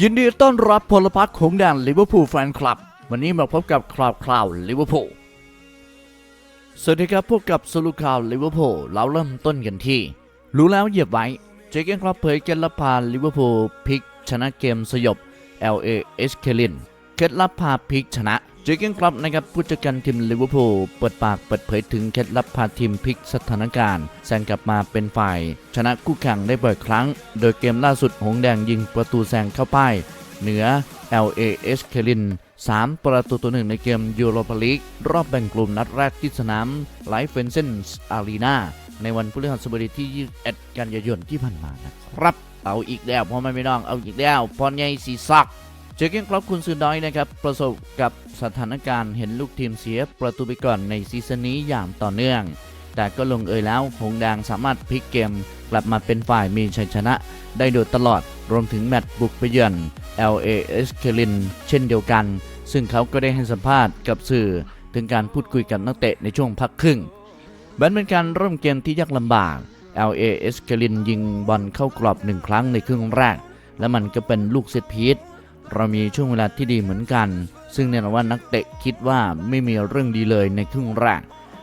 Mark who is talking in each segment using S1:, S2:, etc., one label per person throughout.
S1: ยินดีต้อนรับพลพรรคของแดนลิเวอร์พูลแฟนคลับ วันนี้มาพบกับคราวคราวลิเวอร์พูลสวัสดีครับพบกับสรุปข่าวลิเวอร์พูลเราเริ่มต้นกันที่ รู้แล้วเหยียบไว้ เจเกนครับเผยเคล็ดลับพาลิเวอร์พูลพลิกชนะเกมสยบ LA เอสเคลินเคล็ดลับพาพลิกชนะ จเกนครับนะครับผู้จัดการทีมลิเวอร์พูลเปิดปากเปิดเผยถึงเคล็ดลับพาทีมพลิกสถานการณ์แซงกลับมาเป็นฝ่าย ชนะคู่แข่งได้บ่อยครั้ง โดยเกมล่าสุดหงแดงยิงประตูแซงเข้าป้ายเหนือ LAS เคลิน 3 ประตูต่อหนึ่งในเกมยูโรปาลีกรอบแบ่งกลุ่มนัดแรกที่สนามไลฟ์เฟนเซนส์อารีนาในวันพฤหัสบดีที่ 21 กันยายนที่ผ่านมานะครับ เอาอีกแล้วพ่อแม่พี่น้องเอาอีกแล้วพอใหญ่สีซัก เจเกนครอบคุณซือน้อยนะครับประสบกับสถานการณ์เห็นลูกทีมเสียประตูไปก่อนในซีซั่นนี้อย่างต่อเนื่อง แต่ก็ลงเอยแล้วหงแดงสามารถพลิกเกมกลับมาเป็นฝ่ายมีชัยชนะ ได้โดยตลอดรวมถึงแมตช์บุกไปเยือน LAS เคลินเช่นเดียวกัน ซึ่งเขาก็ได้ให้สัมภาษณ์กับสื่อ ถึงการพูดคุยกับนักเตะในช่วงพักครึ่งมันเป็นการเริ่มเกมที่ยากลำบาก LAS เคลินยิงบอลเข้ากรอบหนึ่งครั้งในครึ่งแรก และมันก็เป็นลูกเซตพีซ เรามีช่วงเวลาที่ดีเหมือนกัน ซึ่งแน่นอนว่านักเตะคิดว่าไม่มีเรื่องดีเลยในครึ่งแรก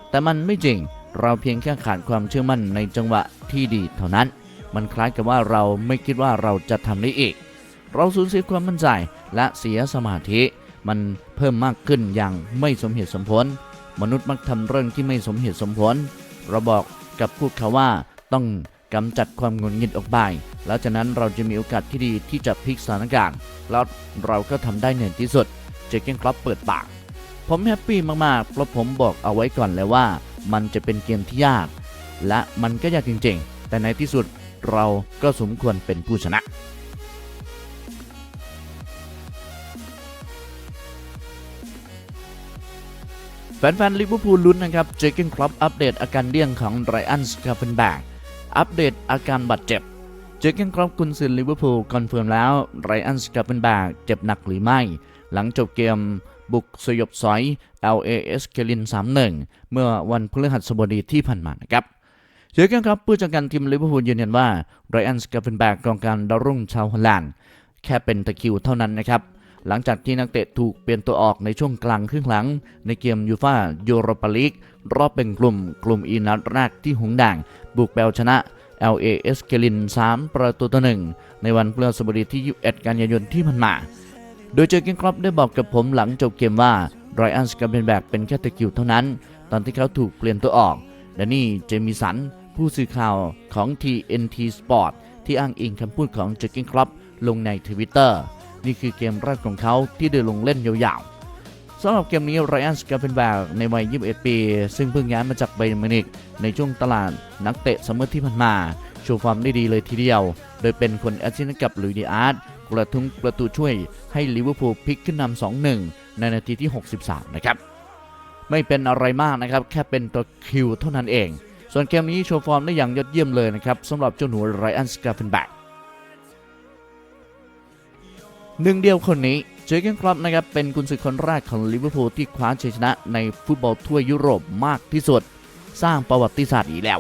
S1: แต่มันไม่จริง เราเพียงแค่ขาดความเชื่อมั่นในจังหวะที่ดีเท่านั้น มันคล้ายกับว่าเราไม่คิดว่าเราจะทำได้อีก เราสูญเสียความมั่นใจและเสียสมาธิ มันเพิ่มมากขึ้นอย่างไม่สมเหตุสมผล มนุษย์มักทำเรื่องที่ไม่สมเหตุสมผล เราบอกกับพวกเขาว่าต้อง กำจัดความหงุดหงิดออกไป แล้วจากนั้นเราจะมีโอกาสที่ดีที่จะพลิกสถานการณ์ แล้วเราก็ทำได้ในที่สุด เจเกนคลับเปิดปาก ผมแฮปปี้มากๆ เพราะผมบอกเอาไว้ก่อนเลยว่า มันจะเป็นเกมที่ยาก และมันก็ยากจริงๆ แต่ในที่สุดเราก็สมควรเป็นผู้ชนะแฟนๆลิเวอร์พูลลุ้นนะครับ เจเกนคลับอัปเดตอาการเลี่ยงของไรอันสกาเฟนแบก อัปเดตอาการบาดเจ็บ เจเกนคลับกุนซือลิเวอร์พูลคอนเฟิร์มแล้วไรอันสกาเฟนแบกเจ็บหนักหรือไม่ หลังจบเกมบุกสยบสอย LAS เคลิน 3-1 เมื่อวันพฤหัสบดีที่ผ่านมานะครับเจอกันครับผู้จัดการทีมลิเวอร์พูลยืนยันว่าไรอันสกาเฟนแบกกองการดาวรุ่งชาวฮอลแลนด์แค่เป็นตะคิวเท่านั้นนะครับ หลังจากที่นักเตะถูกเปลี่ยนตัวออกในช่วงกลางครึ่งหลัง ในเกมยูฟายูโรปาลีกรอบเป็นกลุ่มกลุ่มอีนัดแรกที่หงส์แดงบุกเบลชนะ LAS เกลิน 3 ประตูต่อหนึ่งในวันพฤหัสบดีที่ 21 กันยายนที่ผ่านมา โดยเจอเกนครอปได้บอกกับผมหลังจบเกมว่าไรอันสกาเบนแบกเป็นแค่ตะคริวเท่านั้น ตอนที่เขาถูกเปลี่ยนตัวออกและนี่เจมิสัน ผู้สื่อข่าวของ TNT Sport ที่อ้างอิงคำพูดของเจอเกนครอปลงในทวิตเตอร์ นี่คือเกมแรกของเขาที่ได้ลงเล่นยาวๆสำหรับเกมนี้ไรอันสกาเบนแบกในวัย 21 ปี ซึ่งเพิ่งย้ายมาจากไบยร์นมินิกในช่วงตลาดนักเตะซัมมอร์ที่ผ่านมาโชว์ความได้ดีเลยทีเดียว โดยเป็นคนแอสซิสต์กับลุยดีอาร์ตกระทุ้งประตูช่วยให้ลิเวอร์พูลพลิกขึ้นนำ 2-1 ในนาทีที่ 63 นะครับ ไม่เป็นอะไรมากนะครับ แค่เป็นตัวคิวเท่านั้นเอง ส่วนเกมนี้โชว์ฟอร์มได้อย่างยอดเยี่ยมเลยนะครับสำหรับเจ้าหนูไรอันสกาเฟนแบก หนึ่งเดียวคนนี้เจอเกนคลับนะครับเป็นกุนซือคนแรกของลิเวอร์พูลที่คว้าชัยชนะในฟุตบอลทั่วยุโรปมากที่สุด สร้างประวัติศาสตร์อีกแล้ว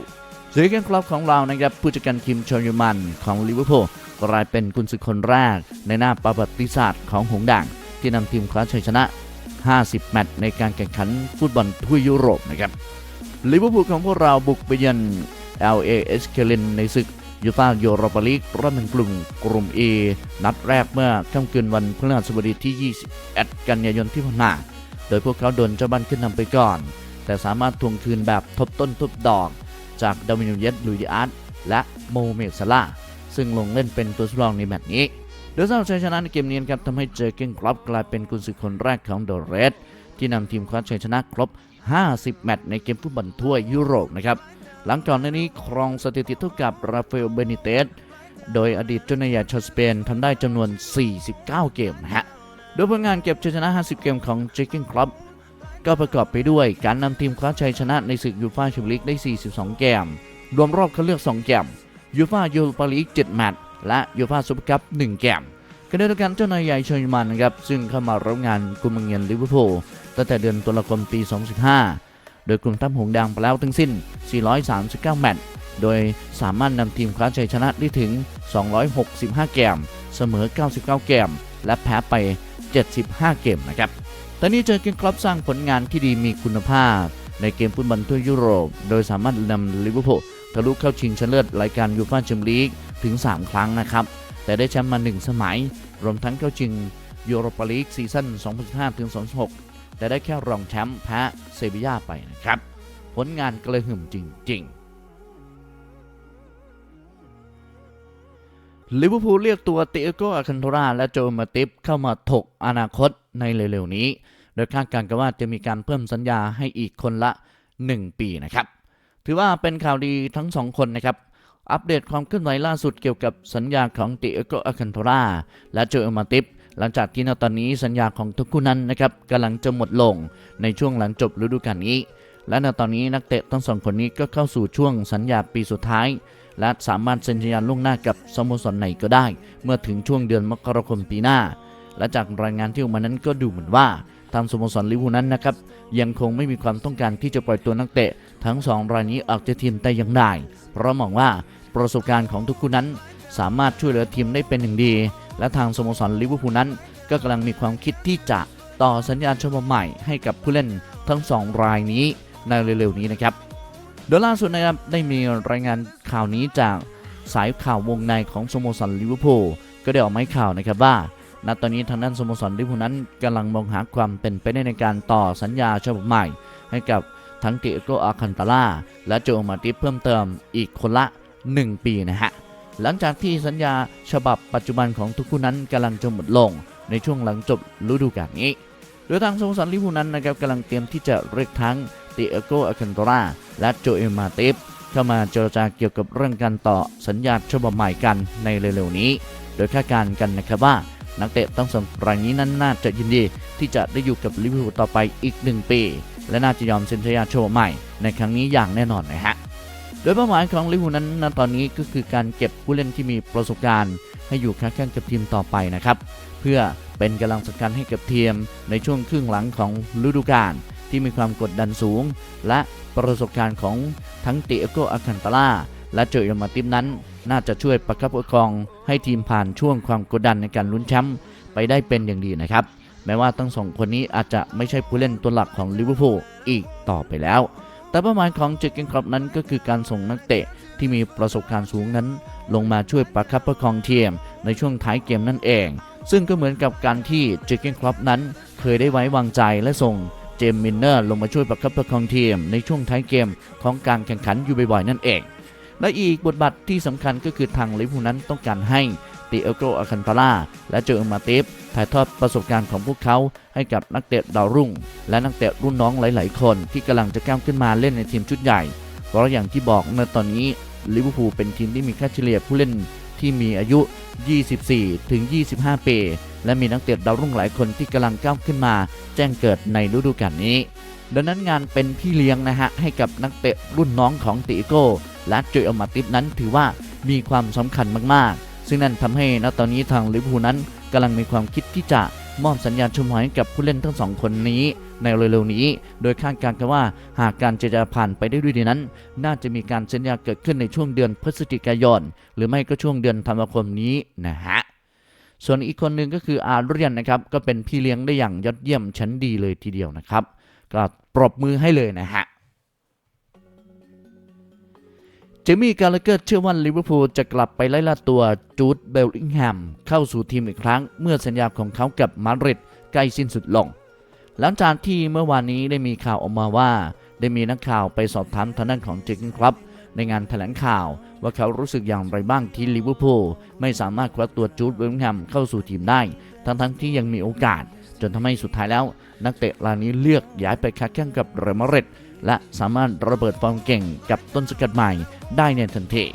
S1: เจอเกนคลับของเรานะครับผู้จัดการทีมชอยูมันของลิเวอร์พูลกลายเป็นกุนซือคนแรกในหน้าประวัติศาสตร์ของหงด่าง ที่นำทีมคว้าชัยชนะ 50 แมตช์ในการแข่งขันฟุตบอลทั่วยุโรปนะครับลิเวอร์พูลของพวกเราบุกไปเยือน LAS เคลินในศึก ยูฟ่ายูโรปาลีกรอบหนึ่งกลุ่มกลุ่ม A นัดแรกเมื่อค่ำคืนวันพฤหัสบดีที่ 21 กันยายนที่ผ่านมา โดยพวกเขาโดนเจ้าบ้านขึ้นนำไปก่อน แต่สามารถทวงคืนแบบทบต้นทบดอก จากดาวินเยสลุยดิอาร์ตและโมเมดซาลาซึ่งลงเล่นเป็นตัวสำรองในแมตช์นี้ โดยสำหรับชัยชนะในเกมนี้นครับทำให้เจอเก้นครอปกลายเป็นกุนซือคนแรกของเดอะเรดที่นำทีมคว้าชัยชนะครบ 50 แมตช์ในเกมฟุตบอลทั่วยุโรปนะครับ หลังก่อนหน้านี้ครองสถิติเท่ากับราฟาเอลเบนิเตสโดยอดีตเจ้าหน้าที่ชาวสเปนทำได้จำนวน 49 เกมนะฮะ โดยผลงานเก็บชัยชนะ 50 เกมของเจเกนครอปก็ประกอบไปด้วยการนำทีมคว้าชัยชนะในศึกยูฟ่าแชมเปี้ยนลีกได้ 42 เกม รวมรอบคัดเลือก 2 เกมยูฟ่ายูโรปาลีก 7 แมตช์และยูฟ่าซูเปอร์คัพ 1 เกมขณะเดียวกันเจ้านายใหญ่เชยมันนะครับซึ่งเข้ามารับงานกุมเงียนลิเวอร์พูลตั้งแต่เดือนตุลาคมปี 2015 โดยกลุ่มทัพหงส์แดงไปแล้วทั้งสิ้น 439 แมตช์ โดยสามารถนำทีมคว้าชัยชนะได้ถึง 265 เกม เสมอ 99 เกม และแพ้ไป 75 เกมนะครับตอนนี้เจอเกนครอปสร้างผลงานที่ดีมีคุณภาพ ในเกมฟุตบอลทั่วยุโรป โดยสามารถนำลิเวอร์พูลทะลุเข้าชิงชนะเลิศรายการยูฟ่าแชมเปี้ยนลีกถึง 3 ครั้งนะครับ แต่ได้แชมป์มา 1 สมัย รวมทั้งเข้าชิงยูโรปาลีกซีซั่น 2015-2016 แต่ได้แค่รองแชมป์แพ้เซบีย่าไปนะครับ ผลงานกระหึ่มจริงๆลิเวอร์พูลเรียกตัวเตโกอาคันโทราและโจมาติฟเข้ามาถกอนาคตในเร็วๆนี้ โดยคาดการณ์กันว่าจะมีการเพิ่มสัญญาให้อีกคนละ 1 ปีนะครับ ถือว่าเป็นข่าวดีทั้งสองคนนะครับอัปเดตความเคลื่อนไหวล่าสุดเกี่ยวกับสัญญาของเตโกอาคันโทราและโจมาติฟ หลังจากที่ณตอนนี้สัญญาของทุกคู่นั้นนะครับกำลังจะหมดลงในช่วงหลังจบฤดูกาลนี้ และณตอนนี้นักเตะทั้งสองคนนี้ก็เข้าสู่ช่วงสัญญาปีสุดท้าย และสามารถเซ็นสัญญาล่วงหน้ากับสโมสรไหนก็ได้ เมื่อถึงช่วงเดือนมกราคมปีหน้า และจากรายงานที่ออกมานั้นก็ดูเหมือนว่าทางสโมสรลิเวอร์พูลนั้นนะครับยังคงไม่มีความต้องการที่จะปล่อยตัวนักเตะ ทั้งสองรายนี้ออกจากทีมแต่อย่างใดเพราะมองว่าประสบการณ์ของทุกคู่นั้น สามารถช่วยเหลือทีมได้เป็นอย่างดี และทางสโมสรลิเวอร์พูลนั้น ก็กำลังมีความคิดที่จะต่อสัญญาฉบับใหม่ให้กับผู้เล่นทั้งสองรายนี้ในเร็วๆนี้นะครับโดยล่าสุดนะครับได้มีรายงานข่าวนี้จากสายข่าววงในของสโมสรลิเวอร์พูลก็ได้ออกมาข่าวนะครับว่าณตอนนี้ทางด้านสโมสรลิเวอร์พูลนั้นกำลังมองหาความเป็นไปได้ในการต่อสัญญาฉบับใหม่ ให้กับทั้งเตโกอาคันตาล่าและโจมาติเพิ่มเติมอีกคนละ 1 ปีนะฮะ หลังจากที่สัญญาฉบับปัจจุบันของทุกคู่นั้นกำลังจะหมดลงในช่วงหลังจบฤดูกาลนี้ โดยทางสโมสรลิเวอร์พูลนั้นนะครับกำลังเตรียมที่จะเรียกทั้งเตโกอาคันโตราและโจเอมาติฟเข้ามาเจรจาเกี่ยวกับเรื่องการต่อสัญญาฉบับใหม่กันในเร็วๆนี้ โดยคาดการณ์กันนะครับว่านักเตะทั้งสองรายนี้นั้นน่าจะยินดีที่จะได้อยู่กับลิเวอร์พูลต่อไปอีก 1 ปี และน่าจะยอมเซ็นสัญญาฉบับใหม่ในครั้งนี้อย่างแน่นอนนะฮะ โดยเป้าหมายของลิเวอร์พูลนั้นณตอนนี้ก็คือการเก็บผู้เล่นที่มีประสบการณ์ ให้อยู่ค้าแข่งกับทีมต่อไปนะครับ เพื่อเป็นกำลังสำคัญให้กับทีมในช่วงครึ่งหลังของฤดูกาลที่มีความกดดันสูง และประสบการณ์ของทั้งเตโกอาคันตาล่าและโจเอลมาติมนั้น น่าจะช่วยประคับประคองให้ทีมผ่านช่วงความกดดันในการลุ้นแชมป์ไปได้เป็นอย่างดีนะครับ แม้ว่าทั้งสองคนนี้อาจจะไม่ใช่ผู้เล่นตัวหลักของลิเวอร์พูลอีกต่อไปแล้ว แต่เป้าหมายของเจอร์เกนครอปนั้นก็คือการส่งนักเตะที่มีประสบการณ์สูงนั้น ลงมาช่วยประคับประคองทีมในช่วงท้ายเกมนั่นเอง ซึ่งก็เหมือนกับการที่เจอร์เกนครอปนั้น เคยได้ไว้วางใจและส่งเจมมินเนอร์ลงมาช่วยประคับประคองทีมในช่วงท้ายเกมของการแข่งขันอยู่บ่อยๆนั่นเอง และอีกบทบาทที่สำคัญก็คือทางลิเวอร์พูลนั้นต้องการให้ ติเอโกอาคันตาล่าและโจเอมาติฟถ่ายทอดประสบการณ์ของพวกเขาให้กับนักเตะดาวรุ่ง และนักเตะรุ่นน้องหลาย ๆ คนที่กำลังจะก้าวขึ้นมาเล่นในทีมชุดใหญ่ เพราะอย่างที่บอกในตอนนี้ลิเวอร์พูลเป็นทีมที่มีค่าเฉลี่ยผู้เล่นที่มีอายุ 24 ถึง 25 ปี และมีนักเตะดาวรุ่งหลายคนที่กำลังก้าวขึ้นมา แจ้งเกิดในฤดูกาลนี้ ดังนั้นงานเป็นพี่เลี้ยงนะฮะให้กับนักเตะรุ่นน้องของติโก้และโจเอมาติฟนั้นถือว่ามีความสำคัญมาก ๆ ซึ่งนั่นทำให้ณตอนนี้ทางลิเวอร์พูลนั้นกำลังมีความคิดที่จะมอบสัญญาณชมหอยให้กับผู้เล่นทั้งสองคนนี้ ในเร็วๆนี้ โดยคาดการณ์กันว่าหากการเจรจาผ่านไปได้ด้วยดีนั้น น่าจะมีการสัญญาเกิดขึ้นในช่วงเดือนพฤศจิกายน หรือไม่ก็ช่วงเดือนธันวาคมนี้นะฮะส่วนอีกคนหนึ่งก็คืออาเรียนนะครับก็เป็นพี่เลี้ยงได้อย่างยอดเยี่ยมชั้นดีเลยทีเดียวนะครับ ก็ปรบมือให้เลยนะฮะ เจมี่กาลเกอร์เชื่อว่าลิเวอร์พูลจะกลับไปไล่ล่าตัวจูดเบลลิงแฮมเข้าสู่ทีมอีกครั้ง เมื่อสัญญาของเขากับมาดริดใกล้สิ้นสุดลง หลังจากที่เมื่อวานนี้ได้มีข่าวออกมาว่า ได้มีนักข่าวไปสอบถามทางด้านของเจคกินครับ ในงานแถลงข่าวว่าเขารู้สึกอย่างไรบ้างที่ลิเวอร์พูลไม่สามารถคว้าตัวจูดเบลลิงแฮมเข้าสู่ทีมได้ ทั้งๆที่ยังมีโอกาส จนทำให้สุดท้ายแล้ว นักเตะรายนี้เลือกย้ายไปค้าแข่งกับเรอัลมาดริด และสามารถระเบิดฟอร์มเก่งกับต้นสกัดใหม่ได้ในทันที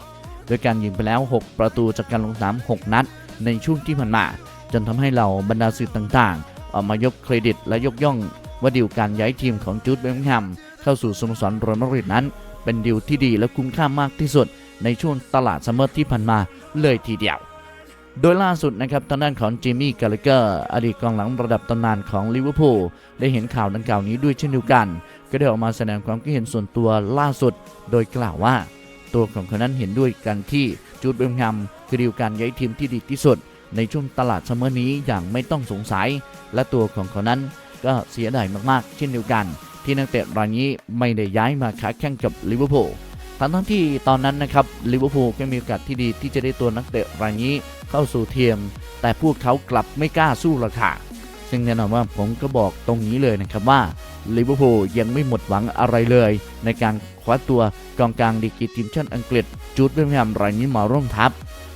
S1: โดยการยิงไปแล้ว 6 ประตูจากการลงสนาม 6 นัด ในช่วงที่ผ่านมา จนทำให้เหล่าบรรดาสื่อต่างๆ ออกมายกเครดิตและยกย่องว่าดิวการย้ายทีมของจูดเบลลิงแฮมเข้าสู่สโมสรเรอัลมาดริดนั้น เป็นดิวที่ดีและคุ้มค่ามากที่สุด ในช่วงตลาดซัมเมอร์ที่ผ่านมาเลยทีเดียว โดยล่าสุดนะครับทางด้านของจิมมี่กาลเกอร์อดีตกองหลังระดับตำนานของลิเวอร์พูลได้เห็นข่าวดังกล่าวนี้ด้วยเช่นเดียวกัน ก็ได้ออกมาแสดงความคิดเห็นส่วนตัวล่าสุด โดยกล่าวว่า ตัวของเขานั้นเห็นด้วยกันที่จูดเบลงแฮมคือดีลการย้ายทีมที่ดีที่สุด ในช่วงตลาดซัมเมอร์นี้อย่างไม่ต้องสงสัย และตัวของเขานั้นก็เสียดายมากๆ เช่นเดียวกัน ที่นักเตะรายนี้ไม่ได้ย้ายมาค้าแข่งกับลิเวอร์พูลทั้งทั้งที่ตอนนั้นนะครับลิเวอร์พูลก็มีโอกาสที่ดีที่จะได้ตัวนักเตะรายนี้เข้าสู่ทีมแต่พวกเขากลับไม่กล้าสู้ราคาซึ่งแน่นอนว่าผมก็บอกตรงนี้เลยนะครับว่า ลิเวอร์พูลยังไม่หมดหวังอะไรเลย ในการคว้าตัวกองกลางดีกีทีมชาติอังกฤษ จูดเบลแฮมรายนี้มาร่วมทัพ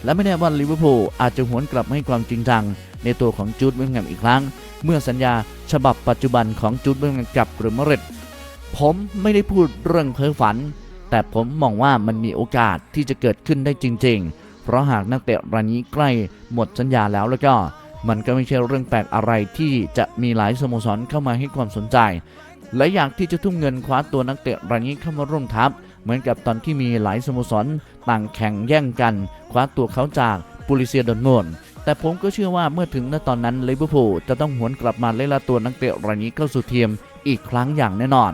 S1: และไม่แน่ว่าลิเวอร์พูลอาจจะหวนกลับมาให้ความจริงจัง ในตัวของจูดเบลแฮมอีกครั้ง เมื่อสัญญาฉบับปัจจุบันของจูดเบลแฮมกับเรอัลมาดริดผมไม่ได้พูดเรื่องเพ้อฝัน แต่ผมมองว่ามันมีโอกาสที่จะเกิดขึ้นได้จริง ๆ เพราะหากนักเตะรายนี้ใกล้หมดสัญญาแล้วแล้วก็ มันก็ไม่ใช่เรื่องแปลกอะไรที่จะมีหลายสโมสรเข้ามาให้ความสนใจ และอยากที่จะทุ่มเงินคว้าตัวนักเตะรายนี้เข้ามาร่วมทัพ เหมือนกับตอนที่มีหลายสโมสรต่างแข่งแย่งกัน คว้าตัวเขาจากปูลิเซียดอนมอนด์แต่ผมก็เชื่อว่าเมื่อถึงณตอนนั้นลิเวอร์พูลจะต้องหวนกลับมาเล่นละตัวนักเตะรายนี้เข้าสู่ทีมอีกครั้งอย่างแน่นอน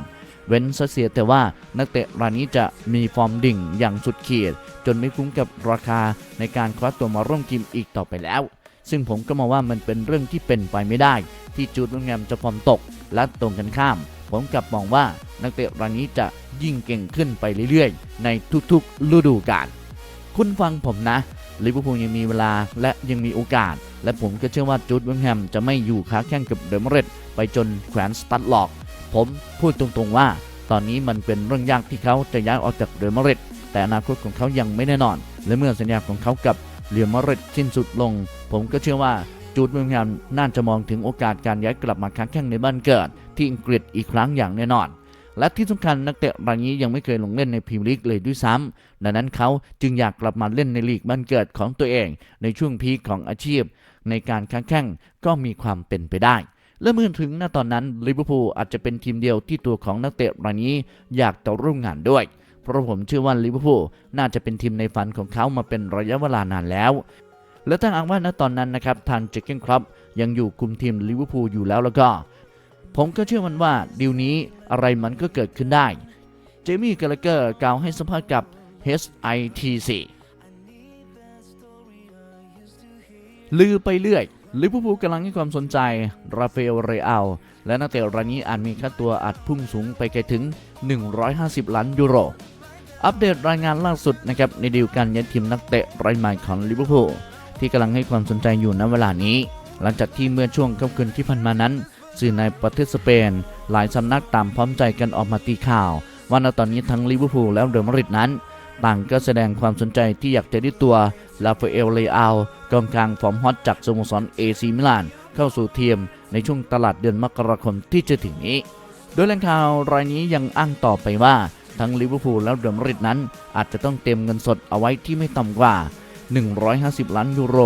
S1: เว้นเสียแต่ว่านักเตะรายนี้จะมีฟอร์มดิ่งอย่างสุดขีด จนไม่คุ้มกับราคาในการคว้าตัวมาร่วมทีมอีกต่อไปแล้ว ซึ่งผมก็มองว่ามันเป็นเรื่องที่เป็นไปไม่ได้ ที่จูดเบลลิงแฮมจะฟอร์มตกและตรงกันข้าม ผมกลับมองว่านักเตะรายนี้จะยิ่งเก่งขึ้นไปเรื่อยๆ ในทุกๆฤดูกาลคุณฟังผมนะลิเวอร์พูลยังมีเวลาและยังมีโอกาส และผมก็เชื่อว่าจูดเบลลิงแฮมจะไม่อยู่ค้าแข่งกับเดอะมาดริดไปจนแขวนสตัดหลอก ผมพูดตรงๆว่า ตอนนี้มันเป็นเรื่องยากที่เขาจะย้ายออกจากเดอะมาดริดแต่อนาคตของเขายังไม่แน่นอน และเมื่อสัญญาของเขากับ เรียลมริดสิ้นสุดลง ผมก็เชื่อว่าจูดเบลลิงแฮมน่าจะมองถึงโอกาสการย้ายกลับมาค้าแข่งในบ้านเกิด ที่อังกฤษอีกครั้งอย่างแน่นอน และที่สำคัญนักเตะรายนี้ยังไม่เคยลงเล่นในพรีเมียร์ลีกเลยด้วยซ้ำดังนั้นเขาจึงอยากกลับมาเล่นในลีกบ้านเกิดของตัวเอง ในช่วงพีคของอาชีพ ในการค้าแข่งก็มีความเป็นไปได้และเมื่อถึงณตอนนั้นลิเวอร์พูลอาจจะเป็นทีมเดียวที่ตัวของนักเตะรายนี้อยากจะร่วมงานด้วย เพราะผมเชื่อว่าลิเวอร์พูลน่าจะเป็นทีมในฝันของเขามาเป็นระยะเวลานานแล้ว และถ้าหากว่าณตอนนั้นนะครับทางเจคเกนครับยังอยู่คุมทีมลิเวอร์พูลอยู่แล้วแล้วก็ ผมก็เชื่อมันว่าดีลนี้อะไรมันก็เกิดขึ้นได้ เจมี่กาลเกอร์กล่าวให้สัมภาษณ์กับ HITC ลือไปเรื่อยลิเวอร์พูลกำลังให้ความสนใจ ราฟาเอล เรอัล และนักเตะรายนี้อาจมีค่าตัวอาจพุ่งสูงไปไกลถึง 150 ล้านยูโร อัปเดตรายงานล่าสุดนะครับในดีลการย้ายทีมนักเตะรายใหม่ของลิเวอร์พูลที่กำลังให้ความสนใจอยู่ณเวลานี้ หลังจากที่เมื่อช่วงค่ำคืนที่ผ่านมานั้น สื่อในประเทศสเปน หลายสำนักตางพร้อมใจกันออกมาตีข่าว ว่าณตอนนี้ทั้งลิเวอร์พูลและเรอัลมาดริดนั้น ต่างก็แสดงความสนใจที่อยากจะได้ตัวลาฟาเอลเลอาลกองกลางฟอร์มฮอตจากสโมสรเอซีมิลานเข้าสู่ทีมในช่วงตลาดเดือนมกราคมที่จะถึงนี้ โดยแหล่งข่าวรายนี้ยังอ้างต่อไปว่า ทั้งลิเวอร์พูลและเรอัลมาริดนั้น อาจจะต้องเตรียมเงินสดเอาไว้ที่ไม่ต่ำกว่า 150 ล้านยูโร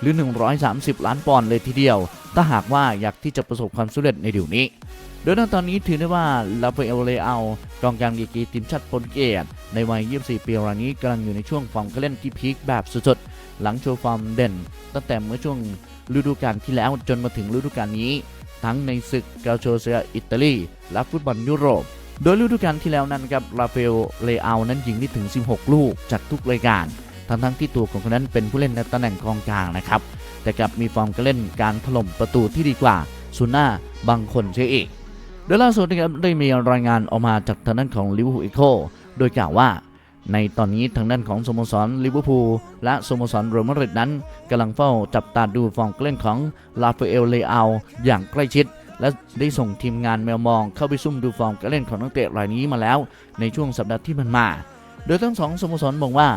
S1: หรือ 130 ล้านปอนด์เลยทีเดียว ถ้าหากว่าอยากที่จะประสบความสำเร็จในเดี๋ยวนี้ โดยณตอนนี้ถือได้ว่าลาฟเอลเลอาลกองกลางดีกีทีมชาติโปรตุเกสในวัย 24 ปีรายนี้กำลังอยู่ในช่วงฟอร์มการเล่นที่พีคแบบสุดๆ หลังโชว์ฟอร์มเด่น ตั้งแต่เมื่อช่วงฤดูกาลที่แล้วจนมาถึงฤดูกาลนี้ ทั้งในศึกกาโชเซียอิตาลีและฟุตบอลยุโรป โดยฤดูกาลที่แล้วนั้นครับราเอลเลอานั้นยิงได้ถึง 16 ลูกจากทุกรายการทั้งๆที่ตัวของเขานั้นเป็นผู้เล่นในตำแหน่งกองกลางนะครับ แต่กลับมีฟอร์มการเล่นการถล่มประตูที่ดีกว่าซูน่าบางคนเสียอีก โดยล่าสุดนะครับได้มีรายงานออกมาจากทางด้านของลิเวอร์พูลอีโคโดยกล่าวว่า ในตอนนี้ทางด้านของสโมสรลิเวอร์พูลและสโมสรเรอัลมาดริดนั้นกำลังเฝ้าจับตาดูฟอร์มการเล่นของลาฟาเอลเลอาอย่างใกล้ชิด และได้ส่งทีมงานแมวมองเข้าไปซุ่มดูฟอร์มการเล่นของนักเตะรายนี้มาแล้ว ในช่วงสัปดาห์ที่มันมา โดยทั้งสองสโมสรมองว่า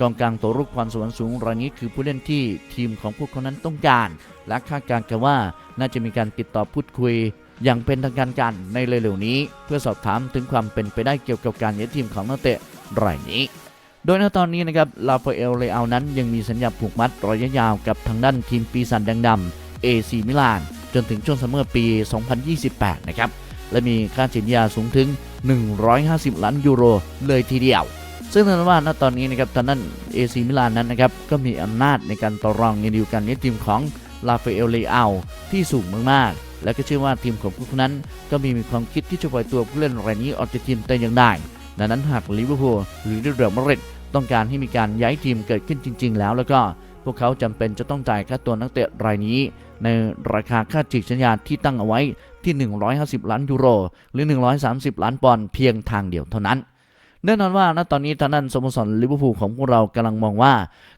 S1: กองกลางตัวรุกความสวรรค์สูงรายนี้คือผู้เล่นที่ทีมของพวกเขานั้นต้องการ และคาดการณ์กันว่าน่าจะมีการติดต่อพูดคุย อย่างเป็นทางการกันในเร็วๆนี้ เพื่อสอบถามถึงความเป็นไปได้เกี่ยวกับการย้ายทีมของนักเตะรายนี้ โดยในตอนนี้นะครับลาฟาเอลเลอานั้นยังมีสัญญาผูกมัดระยะยาวกับทางด้านทีมปีศาจแดงดำเอซีมิลาน จนถึงช่วงซัมเมอร์ปี 2028 นะครับ และมีค่าสัญญาสูงถึง 150 ล้านยูโรเลยทีเดียว ซึ่งแน่นว่าณตอนนี้นะครับทางด้นเอซีมิลานนั้นนะครับ ก็มีอำนาจในการต่อรองในดีลการย้ายทีมของลาฟเอลเลอาที่สูงมากๆ และก็เชื่อว่าทีมของพวกนั้น ก็มีความคิดที่จะปล่อยตัวผู้เล่นรายนี้ออกจากทีมแต่อย่างใดดังนั้นหากลิเวอร์พูลหรือเรอัลมาดริดต้องการให้มีการย้ายทีมเกิดขึ้นจริง ๆ แล้วแล้วก็พวกเขาจำเป็นจะต้องจ่ายค่าตัวนักเตะรายนี้ ในราคาค่าฉีกสัญญาที่ตั้งเอาไว้ที่ 150 ล้านยูโร หรือ 130 ล้านปอนด์เพียงทางเดียวเท่านั้นแน่นอนว่าณตอนนี้ทางด้านสโมสรลิเวอร์พูลของพวกเรากำลังมองว่า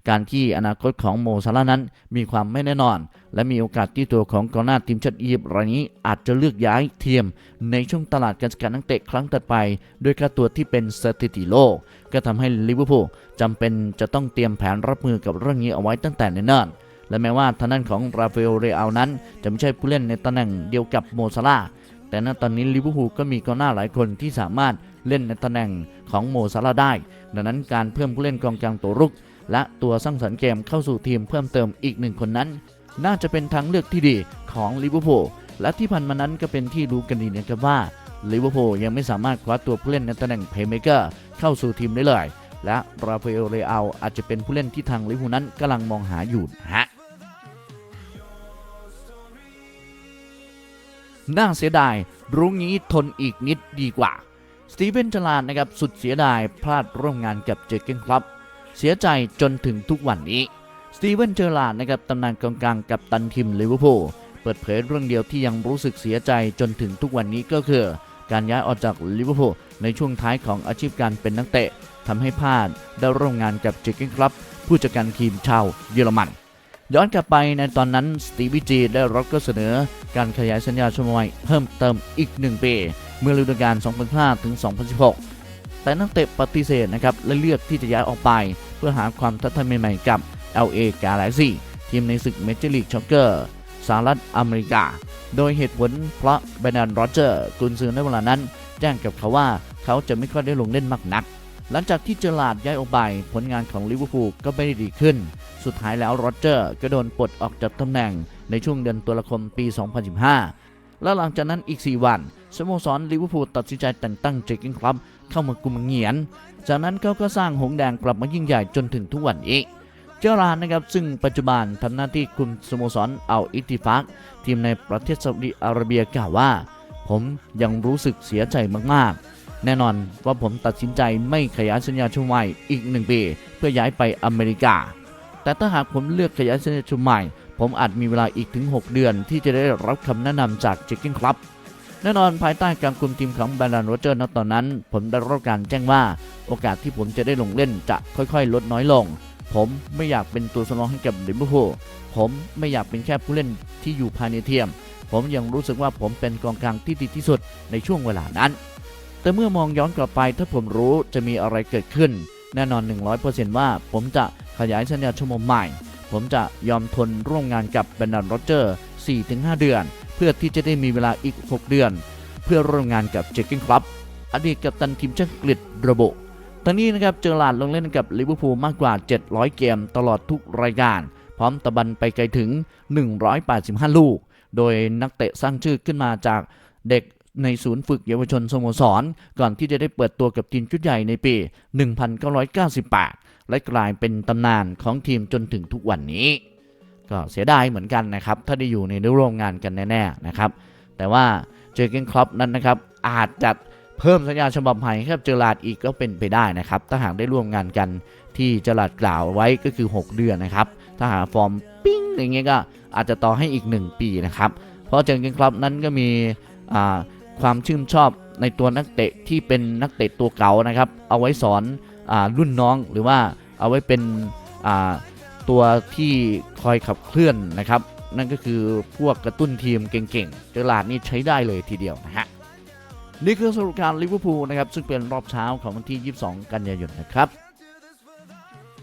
S1: การที่อนาคตของโมซาลานั้นมีความไม่แน่นอน และมีโอกาสที่ตัวของกองหน้าทีมชาติอียิปต์รายนี้อาจจะเลือกย้ายทีมในช่วงตลาดการจัดการนักเตะครั้งต่อไป ด้วยค่าตัวที่เป็นสถิติโลก ก็ทำให้ลิเวอร์พูลจำเป็นจะต้องเตรียมแผนรับมือกับเรื่องนี้เอาไว้ตั้งแต่เนิ่นๆ และแม้ว่าทางด้านของราฟาเอลเรอัลนั้น จะไม่ใช่ผู้เล่นในตำแหน่งเดียวกับโมซาลาแต่ณตอนนี้ลิเวอร์พูลก็มีกองหน้าหลายคนที่สามารถเล่นในตำแหน่งของโมซาลาได้ ดังนั้นการเพิ่มผู้เล่นกองกลางตัวรุก และตัวสร้างสรรค์เกมเข้าสู่ทีมเพิ่มเติมอีกหนึ่งคนนั้น น่าจะเป็นทางเลือกที่ดีของลิเวอร์พูลและที่ผ่านมานั้นก็เป็นที่รู้กันดีนะครับว่าลิเวอร์พูลยังไม่สามารถคว้าตัวผู้เล่นในตำแหน่งเพย์เมเกอร์เข้าสู่ทีมได้เลย และราฟาเอลเรอัลอาจจะเป็นผู้เล่นที่ทางลิเวอร์พูลนั้นกำลังมองหาอยู่ฮะ น่าเสียดาย รู้งี้ทนอีกนิดดีกว่า สตีเวนจลาดนะครับสุดเสียดายพลาดร่วมงานกับเจเกนครับ เสียใจจนถึงทุกวันนี้ สตีเวนเจอร์ลาดนะครับตำนานกองกลางกับตันทีมลิเวอร์พูลเปิดเผยเรื่องเดียวที่ยังรู้สึกเสียใจจนถึงทุกวันนี้ก็คือ การย้ายออกจากลิเวอร์พูลในช่วงท้ายของอาชีพการเป็นนักเตะทำให้พลาดได้ร่วมงานกับเจเกนครับผู้จัดการทีมชาวเยอรมัน ย้อนกลับไปในตอนนั้นสตีวีจีได้รับก็เสนอการขยายสัญญาชมวยเพิ่มเติมอีก 1 ปี เมื่อฤดูกาล 2015ถึง 2016 แต่นักเตะปฏิเสธนะครับ และเลือกที่จะย้ายออกไป เพื่อหาความท้าทายใหม่ๆกับ LA Galaxy ทีมในศึกเมเจอร์ลีกช็อกเกอร์สหรัฐอเมริกา โดยเหตุผลเพราะแบรนดอนโรเจอร์กุนซือในเวลานั้น แจ้งกับเขาว่าเขาจะไม่ค่อยได้ลงเล่นมากนัก หลังจากที่เจอราร์ดย้ายออกไปผลงานของลิเวอร์พูลก็ไม่ได้ดีขึ้น สุดท้ายแล้วโรเจอร์ก็โดนปลดออกจากตำแหน่งในช่วงเดือนตุลาคมปี 2015 และหลังจากนั้นอีก 4 วันสโมสรลิเวอร์พูลตัดสินใจแต่งตั้งเจคกินคลับเข้ามากุมเงียน จากนั้นเขาก็สร้างหงส์แดงกลับมายิ่งใหญ่จนถึงทุกวันนี้เจอราร์ดนะครับซึ่งปัจจุบันทำหน้าที่คุมสโมสรอัลอิติฟักทีมในประเทศซาอุดิอาระเบียกล่าวว่า ผมยังรู้สึกเสียใจมากๆ แน่นอนว่าผมตัดสินใจไม่ขยายสัญญาชุมใหม่อีกหนึ่งปี เพื่อย้ายไปอเมริกา แต่ถ้าหากผมเลือกขยายสัญญาชุมใหม่ ผมอาจมีเวลาอีกถึง 6 เดือนที่จะได้รับคำแนะนำจากเจคกินคลับแน่นอนภายใต้การคุมทีมของแบรนดอนโรเจอร์ณตอนนั้น ผมได้รับการแจ้งว่าโอกาสที่ผมจะได้ลงเล่นจะค่อยๆ ลดน้อยลง ผมไม่อยากเป็นตัวสำรองให้กับลิเวอร์พูลผมไม่อยากเป็นแค่ผู้เล่นที่อยู่ภายในเทียม ผมยังรู้สึกว่าผมเป็นกองกลางที่ดีที่สุดในช่วงเวลานั้น แต่เมื่อมองย้อนกลับไปถ้าผมรู้จะมีอะไรเกิดขึ้น แน่นอน 100%ว่าผมจะขยายสัญญาชั่วโมงใหม่ ผมจะยอมทนร่วมงานกับแบรนดอนโรเจอร์ 4-5 เดือน เพื่อที่จะได้มีเวลาอีก 6 เดือน เพื่อร่วมงานกับเจคกินคลับอดีตกัปตันทีมชาติอังกฤษระบุตอนนี้นะครับเจอร์ลาดลงเล่นกับลิเวอร์พูลมากกว่า 700 เกมตลอดทุกรายการ พร้อมตะบันไปไกลถึง 185 ลูก โดยนักเตะสร้างชื่อขึ้นมาจากเด็ก ในศูนย์ฝึกเยาวชนสโมสร ก่อนที่จะได้เปิดตัวกับทีมชุดใหญ่ในปี 1998 และกลายเป็นตำนานของทีมจนถึงทุกวันนี้ ก็เสียดายเหมือนกันนะครับ ถ้าได้อยู่ในร่วมงานกันแน่ๆนะครับ แต่ว่าเจอเกนครอปนั้นนะครับ อาจจะเพิ่มสัญญาฉบับใหม่ให้กับเจอราดอีกก็เป็นไปได้นะครับ ถ้าหากได้ร่วมงานกันที่เจอราดกล่าวไว้ก็คือ 6 เดือนนะครับ ถ้าหาฟอร์มปิ้งอย่างเงี้ยก็อาจจะต่อให้อีก 1 ปีนะครับ เพราะเจอเกนครอปนั้นก็มีอ่า ความชื่นชอบในตัวนักเตะที่เป็นนักเตะตัวเก่านะครับ เอาไว้สอนอรุ่นน้องหรือว่าเอาไว้เป็นตัวที่คอยขับเคลื่อนนะครับ นั่นก็คือพวกกระตุ้นทีมเก่งๆเจอราดนี่ใช้ได้เลยทีเดียวนะฮะนี่คือสรุปการลิเวอร์พูลนะครับซึ่งเป็นรอบเช้าของวันที่ 22 กันยายนนะครับ